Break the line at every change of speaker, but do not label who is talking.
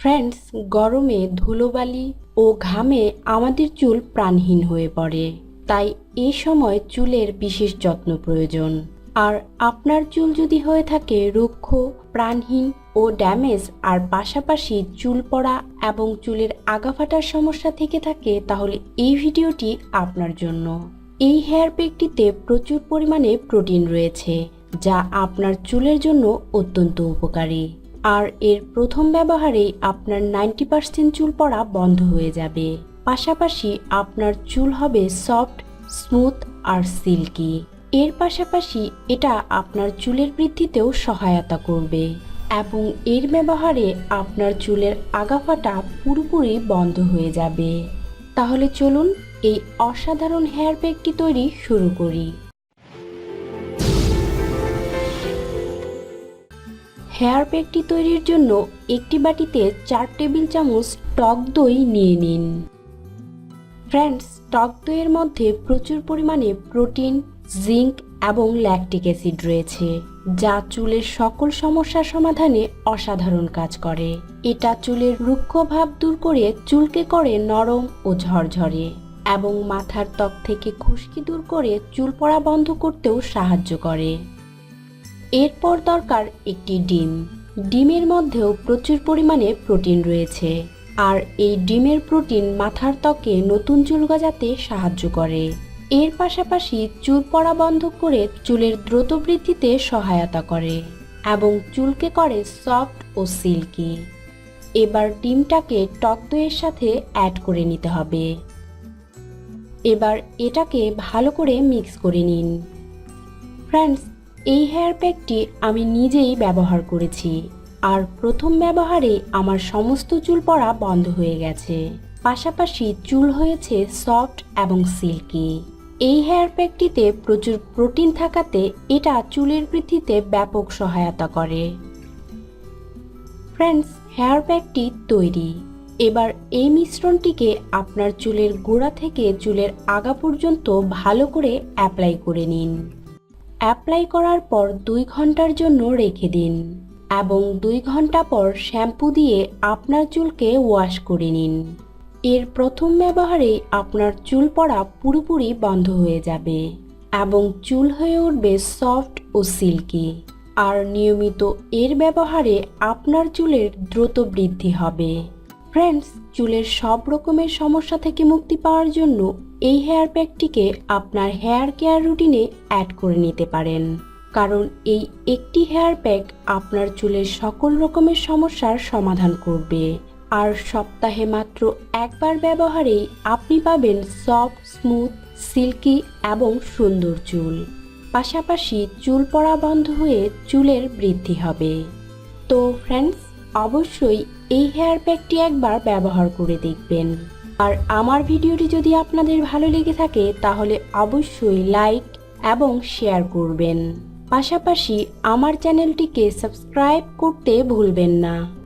Friends গরমে ধুলোবালি ও ঘামে আমাদের চুল প্রাণহীন হয়ে পড়ে। তাই এ সময় চুলের বিশেষ যত্ন প্রয়োজন। আর আপনার চুল যদি হয়ে থাকে রুক্ষ, প্রাণহীন ও ড্যামেজ আর পাশাপাশি চুল পড়া এবং চুলের আগাফাটার সমস্যা থেকে থাকে, তাহলে এই ভিডিওটি আপনার জন্য। এই হেয়ার প্যাকটিতে প্রচুর পরিমাণে প্রোটিন রয়েছে, যা আপনার চুলের জন্য অত্যন্ত উপকারী। আর এর প্রথম ব্যবহারেই আপনার নাইনটি পার্সেন্ট চুল পড়া বন্ধ হয়ে যাবে। পাশাপাশি আপনার চুল হবে সফট, স্মুথ আর সিল্কি। এর পাশাপাশি এটা আপনার চুলের বৃদ্ধিতেও সহায়তা করবে। এবং এর ব্যবহারে আপনার চুলের আগাফাটা পুরোপুরি বন্ধ হয়ে যাবে। তাহলে চলুন এই অসাধারণ হেয়ার প্যাকটি তৈরি শুরু করি। হেয়ার প্যাকটি তৈরির জন্য একটি বাটিতে চার টেবিল চামচ টক দই নিয়ে নিন। ফ্রেন্ডস, টক দইয়ের মধ্যে প্রচুর পরিমাণে প্রোটিন, জিঙ্ক এবং ল্যাকটিক অ্যাসিড রয়েছে। যা চুলের সকল সমস্যার সমাধানে অসাধারণ কাজ করে। এটা চুলের রুক্ষ ভাব দূর করে চুলকে করে নরম ও ঝরঝরে এবং মাথার ত্বক থেকে খুশকি দূর করে চুল পড়া বন্ধ করতেও সাহায্য করে। এরপর দরকার একটি ডিম। ডিমের মধ্যেও প্রচুর পরিমাণে প্রোটিন রয়েছে আর এই ডিমের প্রোটিন মাথার ত্বকে নতুন চুল গজাতে সাহায্য করে। এর পাশাপাশি চুল পড়া বন্ধ করে চুলের দ্রুত বৃদ্ধিতে সহায়তা করে এবং চুলকে করে সফট ও সিল্কি। এবার ডিমটাকে টক দইয়ের সাথে অ্যাড করে নিতে হবে। এবার এটাকে ভালো করে মিক্স করে নিন। ফ্রেন্ডস এই হেয়ার প্যাকটি আমি নিজেই ব্যবহার করেছি। আর প্রথম ব্যবহারে আমার সমস্ত চুল পড়া বন্ধ হয়ে গেছে। পাশাপাশি চুল হয়েছে সফট এবং সিল্কি। এই হেয়ার প্যাকটিতে প্রচুর প্রোটিন থাকাতে এটা চুলের বৃদ্ধিতে ব্যাপক সহায়তা করে। ফ্রেন্ডস হেয়ার প্যাকটি তৈরি। এবার এই মিশ্রণটিকে আপনার চুলের গোড়া থেকে চুলের আগা পর্যন্ত ভালো করে অ্যাপ্লাই করে নিন। অ্যাপ্লাই করার পর দুই ঘণ্টার জন্য রেখে দিন এবং দুই ঘণ্টা পর শ্যাম্পু দিয়ে আপনার চুলকে ওয়াশ করে নিন। এর প্রথম ব্যবহারে আপনার চুল পড়া পুরোপুরি বন্ধ হয়ে যাবে এবং চুল হয়ে উঠবে সফট ও সিল্কি। আর নিয়মিত এর ব্যবহারে আপনার চুলের দ্রুত বৃদ্ধি হবে। ফ্রেন্ডস, চুলের সব রকমের সমস্যা থেকে মুক্তি পাওয়ার জন্য এই হেয়ার প্যাকটিকে আপনার হেয়ার কেয়ার রুটিনে অ্যাড করে নিতে পারেন। কারণ এই একটি হেয়ার প্যাক আপনার চুলের সকল রকমের সমস্যার সমাধান করবে। আর সপ্তাহে মাত্র একবার ব্যবহারেই আপনি পাবেন সফট স্মুথ সিল্কি এবং সুন্দর চুল। পাশাপাশি চুল পড়া বন্ধ হয়ে চুলের বৃদ্ধি হবে। তো ফ্রেন্ডস অবশ্যই এই হেয়ার প্যাকটি একবার ব্যবহার করে দেখবেন। আর আমার ভিডিওটি যদি আপনাদের ভালো লেগে থাকে, তাহলে অবশ্যই লাইক এবং শেয়ার করবেন। পাশাপাশি আমার চ্যানেলটিকে সাবস্ক্রাইব করতে ভুলবেন না।